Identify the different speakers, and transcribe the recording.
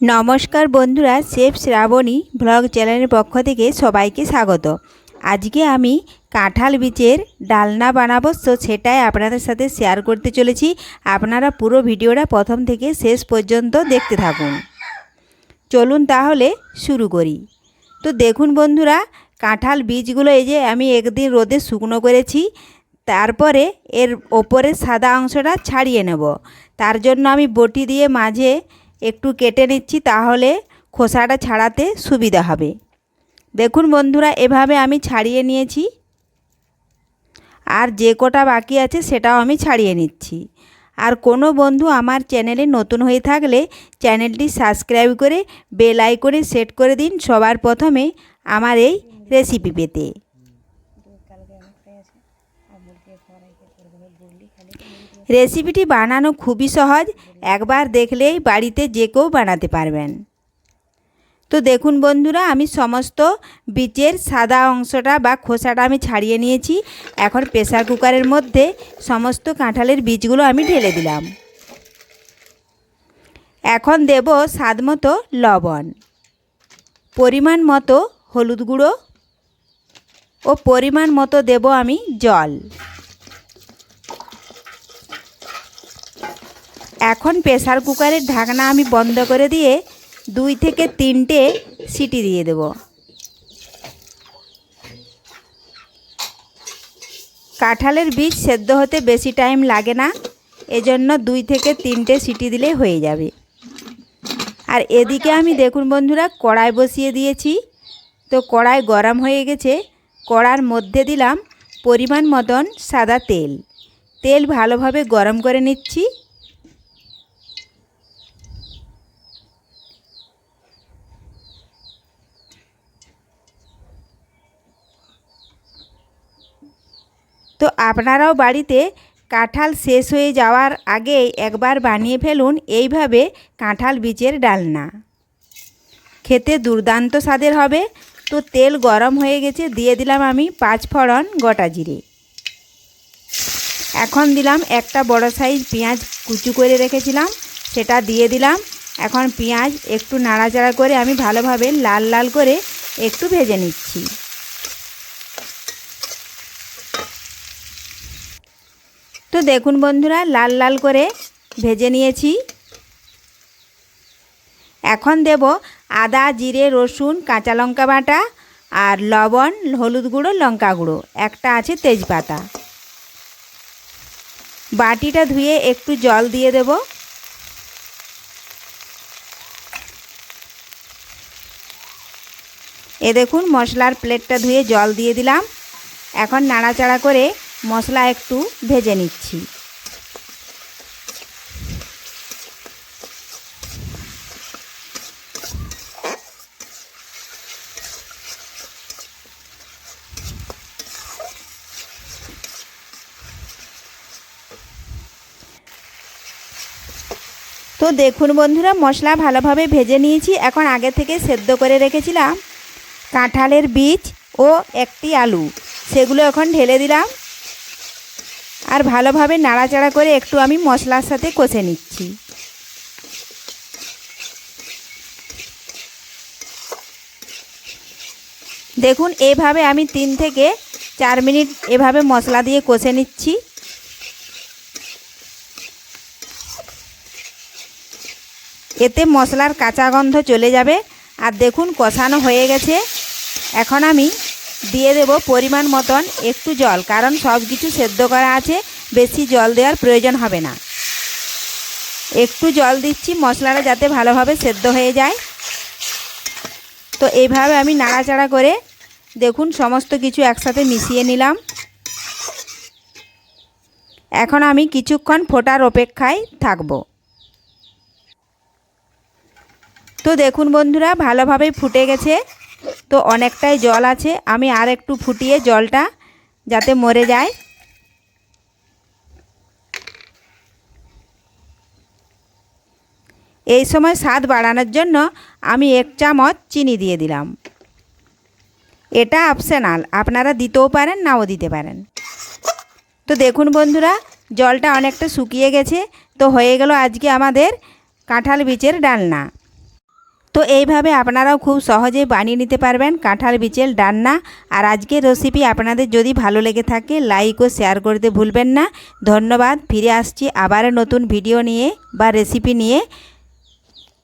Speaker 1: নমস্কার বন্ধুরা chef Shrabani blog চ্যানেলের পক্ষ থেকে সবাইকে স্বাগত। আজকে আমি কাঁঠাল বীজের ডালনা বানাবো, তো সেটাই আপনাদের সাথে শেয়ার করতে চলেছি। আপনারা পুরো ভিডিওটা প্রথম থেকে শেষ পর্যন্ত দেখতে থাকুন। চলুন তাহলে শুরু করি। তো দেখুন বন্ধুরা, কাঁঠাল বীজগুলো এই যে আমি একদিন রোদে শুকনো করেছি, তারপরে এর ওপরের সাদা অংশটা ছাড়িয়ে নেব। তার জন্য আমি বটি দিয়ে মাঝে একটু কেটে নিচ্ছি তাহলে খোসাটা ছাড়াতে সুবিধা হবে। দেখুন বন্ধুরা, এভাবে আমি ছাড়িয়ে নিয়েছি। আর যে কটা বাকি আছে সেটাও আমি ছাড়িয়ে নিচ্ছি। আর কোনো বন্ধু আমার চ্যানেলে নতুন হয়ে থাকলে চ্যানেলটি সাবস্ক্রাইব করে বেল আইকনে সেট করে দিন সবার প্রথমে আমার এই রেসিপি পেতে। রেসিপিটি বানানো খুবই সহজ। একবার দেখলেই বাড়িতে যে কেউ বানাতে পারবেন। তো দেখুন বন্ধুরা, আমি সমস্ত বীজের সাদা অংশটা বা খোসাটা আমি ছাড়িয়ে নিয়েছি। এখন প্রেসার কুকারের মধ্যে সমস্ত কাঁঠালের বীজগুলো আমি ঢেলে দিলাম। এখন দেব স্বাদ মতো লবণ, পরিমাণ মতো হলুদ গুঁড়ো ও পরিমাণ মতো দেব আমি জল। এখন প্রেসার কুকারের ঢাকনা আমি বন্ধ করে দিয়ে দুই থেকে তিনটে সিটি দিয়ে দেব। কাঁঠালের বীজ সেদ্ধ হতে বেশি টাইম লাগে না, এজন্য দুই থেকে তিনটে সিটি দিলে হয়ে যাবে। আর এদিকে আমি দেখুন বন্ধুরা, কড়াই বসিয়ে দিয়েছি। তো কড়াই গরম হয়ে গেছে, কড়ার মধ্যে দিলাম পরিমাণ মতন সাদা তেল। তেল ভালোভাবে গরম করে নিচ্ছি। তো আপনারাও বাড়িতে কাঁঠাল শেষ হয়ে যাওয়ার আগেই একবার বানিয়ে ফেলুন, এইভাবে কাঁঠাল বীজের ডালনা। খেতে দুর্দান্ত স্বাদের হবে। তো তেল গরম হয়ে গেছে, দিয়ে দিলাম আমি পাঁচ ফড়ন গোটা জিরে। এখন দিলাম একটা বড় সাইজ পেঁয়াজ কুচু করে রেখেছিলাম, সেটা দিয়ে দিলাম। এখন পেঁয়াজ একটু নাড়াচাড়া করে আমি ভালোভাবে লাল লাল করে একটু ভেজে নিচ্ছি। তো দেখুন বন্ধুরা, লাল লাল করে ভেজে নিয়েছি। এখন দেব আদা, জিরে, রসুন, কাঁচা লঙ্কা বাটা আর লবণ, হলুদ গুঁড়ো, লঙ্কা গুঁড়ো। একটা আছে তেজপাতা। বাটিটা ধুয়ে একটু জল দিয়ে দেব। এ দেখুন, মশলার প্লেটটা ধুয়ে জল দিয়ে দিলাম। এখন নাড়াচাড়া করে মশলা একটু ভেজে নিচ্ছি। তো দেখুন বন্ধুরা, মশলা ভালোভাবে ভেজে নিয়েছি। এখন আগে থেকে সেদ্ধ করে রেখেছিলাম কাঁঠালের বীজ ও একটি আলু। সেগুলো এখন ঢেলে দিলাম। আর ভালোভাবে নাড়াচাড়া করে একটু আমি মশলার সাথে কষে নিচ্ছি। দেখুন, এভাবে আমি তিন থেকে চার মিনিট এভাবে মশলা দিয়ে কষে নিচ্ছি। এতে মশলার কাঁচা গন্ধ চলে যাবে। আর দেখুন, কষানো হয়ে গেছে। এখন আমি দিয়ে দেব পরিমাণ মতন একটু জল, কারণ সব কিছু সেদ্ধ করা আছে, বেশি জল দেওয়ার প্রয়োজন হবে না। একটু জল দিচ্ছি, মশলাটা যাতে ভালোভাবে সেদ্ধ হয়ে যায়। তো এইভাবে আমি নাড়াচাড়া করে, দেখুন সমস্ত কিছু একসাথে মিশিয়ে নিলাম। এখন আমি কিছুক্ষণ ফোটার অপেক্ষায় থাকব। তো দেখুন বন্ধুরা ভালোভাবেই ফুটে গেছে। তো অনেকটাই জল আছে। আমি আর একটু ফুটিয়ে জলটা যাতে মরে যায়। এই সময় স্বাদ বাড়ানোর জন্য আমি এক চামচ চিনি দিয়ে দিলাম। এটা অপশনাল আপনারা দিতেও পারেন, নাও দিতে পারেন। তো দেখুন বন্ধুরা, জলটা অনেকটা শুকিয়ে গেছে। তো হয়ে গেল আজকে আমাদের কাঁঠাল বীজের ডালনা। তো এইভাবে আপনারাও খুব সহজে বানিয়ে নিতে পারবেন কাঁঠাল, বিচেল, ডান্না। আর আজকের রেসিপি আপনাদের যদি ভালো লেগে থাকে লাইক ও শেয়ার করতে ভুলবেন না। ধন্যবাদ, ফিরে আসছি আবার নতুন ভিডিও নিয়ে বা রেসিপি নিয়ে।